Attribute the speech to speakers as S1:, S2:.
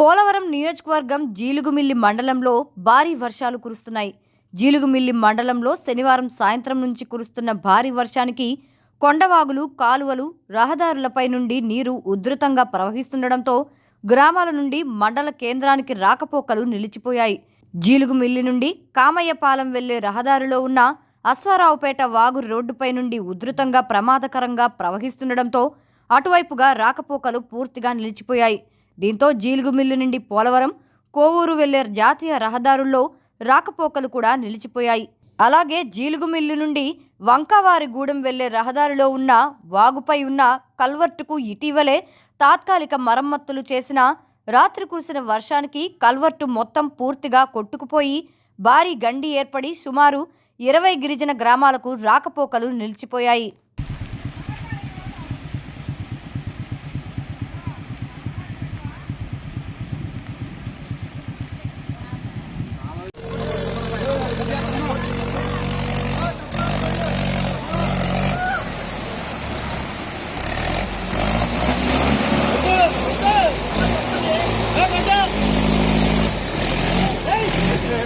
S1: పోలవరం నియోజకవర్గం జీలుగుమిల్లి మండలంలో భారీ వర్షాలు కురుస్తున్నాయి. జీలుగుమిల్లి మండలంలో శనివారం సాయంత్రం నుంచి కురుస్తున్న భారీ వర్షానికి కొండవాగులు కాలువలు రహదారులపై నుండి నీరు ఉధృతంగా ప్రవహిస్తుండటంతో గ్రామాల నుండి మండల కేంద్రానికి రాకపోకలు నిలిచిపోయాయి. జీలుగుమిల్లి నుండి కామయ్యపాలెం వెళ్ళే రహదారిలో ఉన్న అశ్వారావుపేట వాగు రోడ్డుపై నుండి ఉధృతంగా ప్రమాదకరంగా ప్రవహిస్తుండటంతో అటువైపుగా రాకపోకలు పూర్తిగా నిలిచిపోయాయి. దీంతో జీలుగుమిల్లు నుండి పోలవరం కోవూరు వెళ్ళే జాతీయ రహదారుల్లో రాకపోకలు కూడా నిలిచిపోయాయి. అలాగే జీలుగుమిల్లు నుండి వంకవారిగూడెం వెళ్ళే రహదారిలో ఉన్న వాగుపై ఉన్న కల్వర్టుకు ఇటీవలే తాత్కాలిక మరమ్మతులు చేసిన రాత్రి కురిసిన వర్షానికి కల్వర్టు మొత్తం పూర్తిగా కొట్టుకుపోయి భారీ గండి ఏర్పడి సుమారు ఇరవై గిరిజన గ్రామాలకు రాకపోకలు నిలిచిపోయాయి.
S2: ¡Del